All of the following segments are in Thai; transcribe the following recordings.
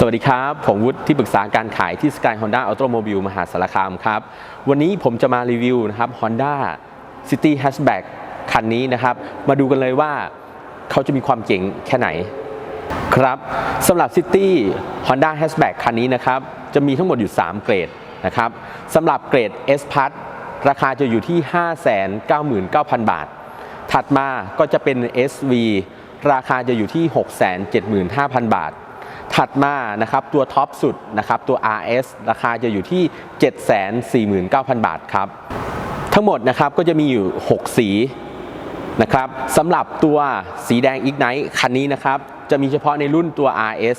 สวัสดีครับ ผมวุฒิที่ปรึกษาการขายที่ Sky Honda Automobile มหาสารคามครับ วันนี้ผมจะมารีวิวนะครับ Honda City Hatchback คันนี้นะครับ มาดูกันเลยว่าเขาจะมีความเจ๋งแค่ไหน ครับสำหรับ City Honda Hatchback คันนี้นะครับ จะมีทั้งหมดอยู่ 3 เกรดนะครับสำหรับเกรด S Plus ราคาจะอยู่ที่ 599,000 บาท ถัดมาก็จะเป็น SV ราคาจะอยู่ที่ 675,000 บาท ถัดมานะครับตัวท็อปสุดนะครับตัว RS ราคาจะอยู่ที่ 749,000 บาทครับ ทั้งหมดนะครับก็จะมีอยู่ 6 สีนะครับสำหรับตัวสีแดง Ignite คันนี้นะครับจะมีเฉพาะในรุ่นตัว RS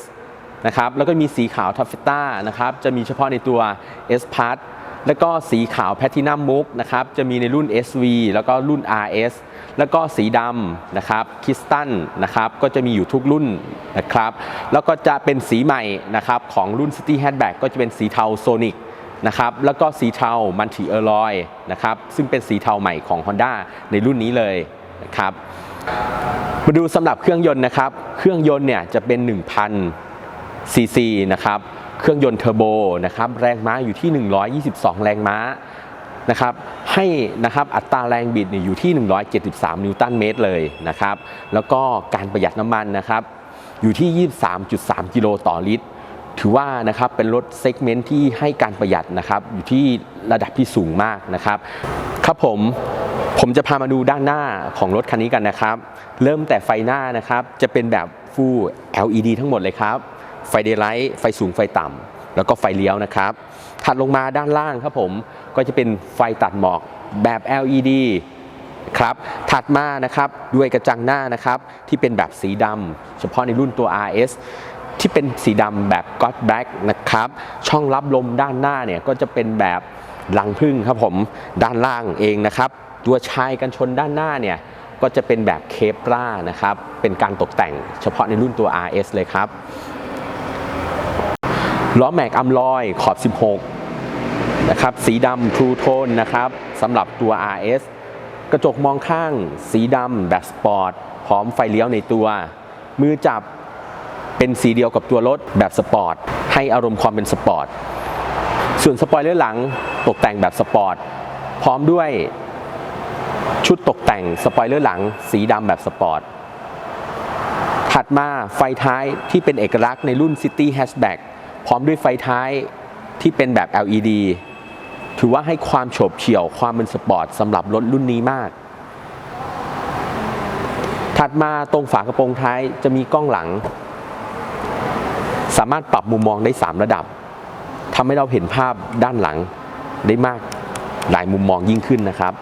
นะครับแล้วก็มีสีขาวทัฟเฟต้านะครับจะมีเฉพาะในตัว S p a s แล้วก็สีขาวแพทินัมมุกนะครับจะมีในรุ่น SV แล้วก็รุ่น RS แล้วก็สีดำนะครับคิสตันนะครับก็จะมีอยู่ทุกรุ่นนะครับแล้วก็จะเป็นสีใหม่นะครับของรุ่น City Hatchback ก็จะเป็นสีเทาโซนิกนะครับแล้วก็สีเทามันติเออร์ลอยนะครับซึ่งเป็นสีเทาใหม่ของ Honda ในรุ่นนี้เลยนะครับมาดูสำหรับเครื่องยนต์นะครับ เครื่องยนต์เนี่ยจะเป็น 1,000ซีซีนะครับ เครื่องยนต์เทอร์โบนะครับแรงม้าอยู่ที่ 122 แรงม้านะครับให้นะครับอัตราแรงบิดอยู่ที่ 173 นิวตันเมตรเลยนะครับแล้วก็การประหยัดน้ำมันนะครับอยู่ที่ 23.3 กิโลต่อลิตร ถือว่านะครับเป็นรถเซกเมนต์ที่ให้การประหยัดนะครับอยู่ที่ระดับที่สูงมากนะครับครับผมผมจะพามาดูด้านหน้าของรถคันนี้กันนะครับ เริ่มแต่ไฟหน้านะครับจะเป็นแบบ Full LED ทั้งหมดเลยครับ ไฟเดไลท์ไฟสูงไฟต่ำแล้วก็ไฟเลี้ยวนะครับ ถัดลงมาด้านล่างครับผมก็จะเป็นไฟตัดหมอกแบบ LED ครับ ถัดมานะครับด้วยกระจังหน้านะครับที่เป็นแบบสีดำเฉพาะในรุ่นตัว RS ที่เป็นสีดำแบบ God Black นะครับ ช่องรับลมด้านหน้าเนี่ยก็จะเป็นแบบลังพึ่งครับผมด้านล่างเองนะครับ ตัวชายกันชนด้านหน้าเนี่ยก็จะเป็นแบบเคปรานะครับ เป็นการตกแต่งเฉพาะในรุ่นตัว RS เลยครับ ล้อแม็กอัมลอยขอบ 16 นะครับ สีดำทรูโทนนะครับสำหรับตัว RS กระจกมองข้างสีดำแบบสปอร์ตพร้อมไฟเลี้ยวในตัว มือจับเป็นสีเดียวกับตัวรถแบบสปอร์ตให้อารมณ์ความเป็นสปอร์ตส่วนสปอยเลอร์หลังตกแต่งแบบสปอร์ตพร้อมด้วยชุดตกแต่งสปอยเลอร์หลัง สีดำแบบสปอร์ตถัดมาไฟท้ายที่เป็นเอกลักษณ์ในรุ่น City Hatchback พร้อมด้วยไฟท้ายที่เป็นแบบ LED ถือว่าให้ความโฉบเฉี่ยวความเป็นสปอร์ตสำหรับรถรุ่นนี้มาก ถัดมาตรงฝากระโปรงท้ายจะมีกล้องหลัง สามารถปรับมุมมองได้ 3 ระดับทำให้เราเห็นภาพด้านหลังได้มากหลายมุมมองยิ่งขึ้นนะครับ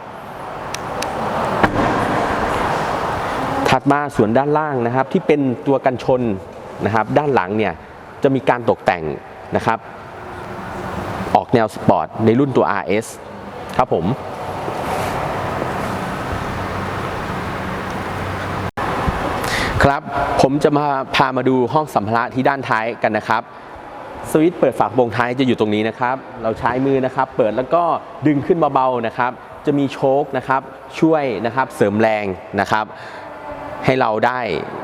ถัดมาส่วนด้านล่างนะครับที่เป็นตัวกันชนนะครับ ด้านหลังเนี่ย จะมีการตกแต่งนะครับ ออกแนวสปอร์ตในรุ่นตัว RS ครับผมครับ ผมจะมาพามาดูห้องสัมภาระที่ด้านท้ายกันนะครับ สวิตช์เปิดฝากโปรงท้ายจะอยู่ตรงนี้นะครับ เราใช้มือนะครับ เปิดแล้วก็ดึงขึ้นเบาๆนะครับ จะมีโชคนะครับ ช่วยนะครับเสริมแรงนะครับ ให้เราได้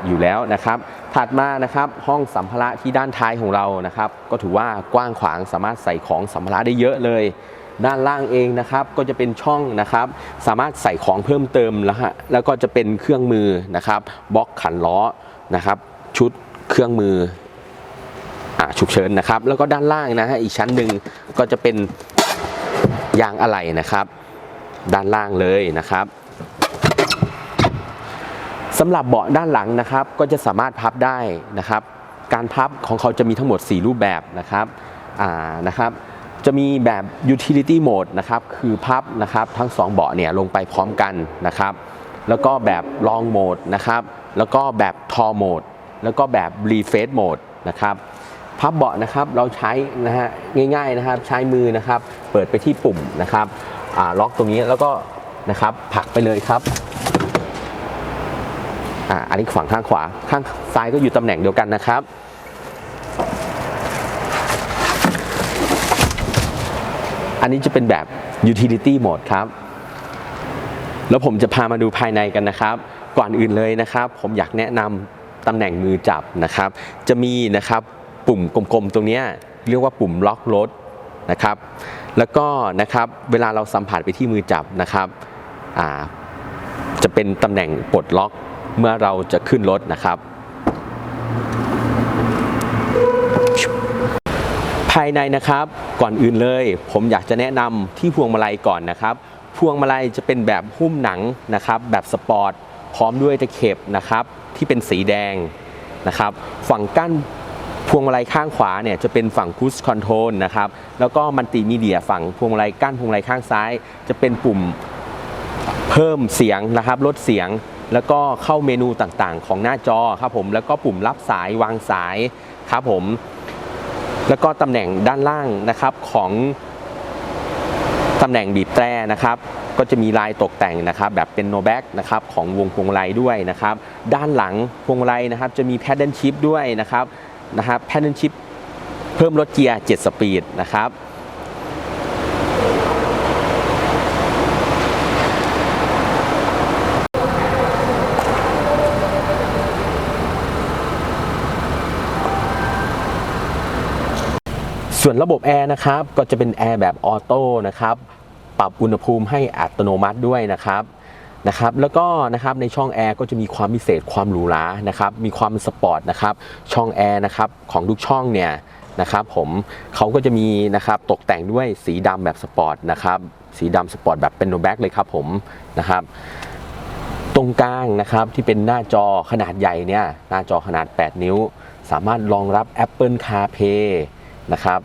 อยู่แล้วนะครับ ถัดมานะครับห้องสัมภาระที่ด้านท้ายของเรานะครับ ก็ถือว่ากว้างขวางสามารถใส่ของสัมภาระได้เยอะเลย ด้านล่างเองนะครับก็จะเป็นช่องนะครับ สามารถใส่ของเพิ่มเติมแล้วฮะแล้วก็จะเป็นเครื่องมือนะครับบล็อกขันล้อนะครับ ชุดเครื่องมืออาฉุกเฉินนะครับ แล้วก็ด้านล่างนะฮะอีกชั้นหนึ่งก็จะเป็นยางอะไหล่นะครับ ด้านล่างเลยนะครับ สำหรับเบาะด้านหลังนะครับก็จะสามารถพับได้นะครับ การพับของเขาจะมีทั้งหมด 4 รูปแบบนะครับอ่านะครับ จะมีแบบ utility mode นะครับคือพับนะครับทั้ง 2 เบาะเนี่ยลงไปพร้อมกันนะครับ แล้วก็แบบ long mode นะครับ แล้วก็แบบ tall mode แล้วก็แบบ reface mode นะครับพับเบาะนะครับเราใช้นะฮะง่ายๆนะครับใช้มือนะครับ เปิดไปที่ปุ่มนะครับล็อกตรงนี้แล้วก็นะครับผลักไปเลยครับ อ่าอันนี้ฝั่งข้างขวา ข้างซ้ายก็อยู่ตำแหน่งเดียวกันนะครับ อันนี้จะเป็นแบบ utility mode ครับ แล้วผมจะพามาดูภายในกันนะครับ ก่อนอื่นเลยนะครับ ผมอยากแนะนำตำแหน่งมือจับนะครับ จะมีนะครับปุ่มกลมๆ ตรงนี้เรียกว่าปุ่มล็อกรถนะครับ แล้วก็นะครับเวลาเราสัมผัสไปที่มือจับนะครับจะเป็นตำแหน่งปลดล็อก เมื่อเราจะขึ้นรถนะครับ ภายในนะครับก่อนอื่นเลย ผมอยากจะแนะนำที่พวงมาลัยก่อนนะครับ พวงมาลัยจะเป็นแบบหุ้มหนังนะครับ แบบสปอร์ตพร้อมด้วยตะเข็บนะครับที่เป็นสีแดงนะครับ ฝั่งกั้นพวงมาลัยข้างขวาเนี่ยจะเป็นฝั่งคูสคอนโทรลนะครับ แล้วก็มัลติมีเดียฝั่งพวงมาลัยกั้นพวงมาลัยข้างซ้าย จะเป็นปุ่มเพิ่มเสียงนะครับ ลดเสียง แล้วก็เข้าเมนูต่างๆ ของหน้าจอครับผมแล้วก็ปุ่มรับสายวางสายครับผมแล้วก็ตำแหน่งด้านล่างนะครับของตำแหน่งบีบแตรนะครับ ก็จะมีลายตกแต่งนะครับ แบบเป็นโนแบ็กนะครับของวงพวงมาลัยด้วยนะครับ ด้านหลังพวงมาลัยนะครับ จะมีแพดเดิลชิพด้วยนะครับนะครับแพดเดิลชิพเพิ่มลดเกียร์ 7 สปีดนะครับ ส่วนระบบแอร์นะครับก็จะเป็นแอร์แบบออโต้นะครับปรับอุณหภูมิให้อัตโนมัติด้วยนะครับนะครับแล้วก็นะครับในช่องแอร์ก็จะมีความพิเศษความหรูหรานะครับมีความสปอร์ตนะครับช่องแอร์นะครับของทุกช่องเนี่ยนะครับผมเขาก็จะมีนะครับตกแต่งด้วยสีดำแบบสปอร์ตนะครับสีดำสปอร์ตแบบเป็นโนแบ็กเลยครับผมนะครับตรงกลางนะครับที่เป็นหน้าจอขนาดใหญ่เนี่ยหน้าจอขนาด 8 นิ้ว สามารถรองรับ Apple CarPlay นะครับ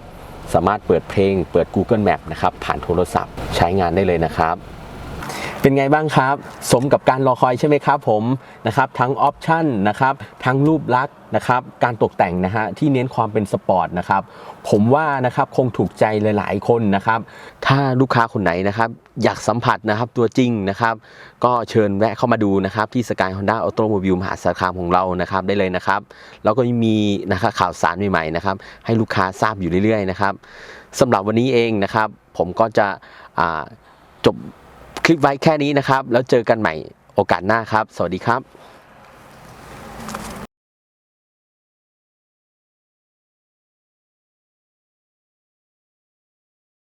สามารถเปิดเพลง เปิด Google Map นะครับผ่านโทรศัพท์ใช้งานได้เลยนะครับ เป็นไงบ้างครับ สมกับการรอคอยใช่ไหมครับผมนะครับทั้งออปชันนะครับทั้งรูปลักษณ์นะครับการตกแต่งนะฮะที่เน้นความเป็นสปอร์ตนะครับผมว่านะครับคงถูกใจหลาย ๆ คนนะครับถ้าลูกค้าคนไหนนะครับอยากสัมผัสนะครับตัวจริงนะครับก็เชิญแวะเข้ามาดูนะครับที่สกายฮอนด้าออโตโมบิลมหาสารคามของเรานะครับได้เลยนะครับแล้วก็มีนะครับข่าวสารใหม่ ๆ นะครับ ให้ลูกค้าทราบอยู่เรื่อย ๆ นะครับสำหรับวันนี้เองนะครับผมก็จะจบ คลิปไว้แค่นี้นะครับ แล้วเจอกันใหม่โอกาสหน้าครับ สวัสดีครับ